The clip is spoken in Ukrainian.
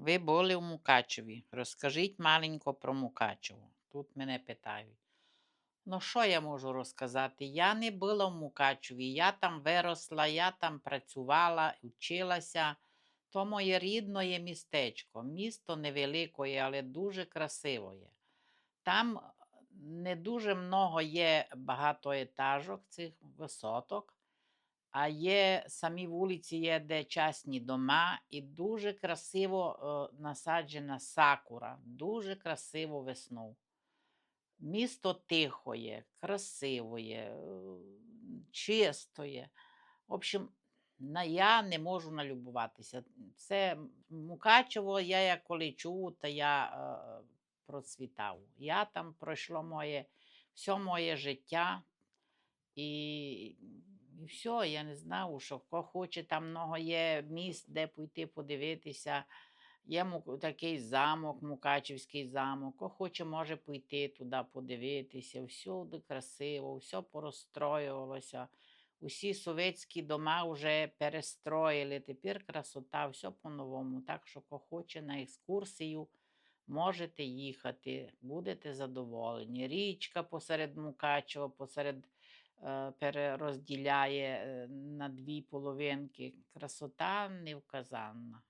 Ви були в Мукачеві. Розкажіть маленько про Мукачево. Тут мене питають. Ну, що я можу розказати? Я не була в Мукачеві, я там виросла, я там працювала, вчилася. То моє рідне містечко. Місто невелике, але дуже красиве. Там не дуже много є багатоетажок цих висоток, а є самі вулиці, є де частні дома, і дуже красиво е, насаджена сакура, дуже красиво весну. Місто тихоє, красивоє, чистоє. В общем, на я не можу налюбуватися. Це Мукачево, я як коли чув, то я е, процвітав. Я там пройшло моє, все моє життя. І, і все, я не знав, що хто хоче, там много є міст, де пойти подивитися. Є такий замок, Мукачівський замок. Хто хоче, може пойти туди подивитися. Всюди красиво, все порозстроювалося. Усі совєтські дома вже перестроїли. Тепер красота, все по-новому. Так що, хто хоче на екскурсію, можете їхати, будете задоволені. Річка посеред Мукачева, посеред перерозділяє е, на дві половинки. Красота невказанна.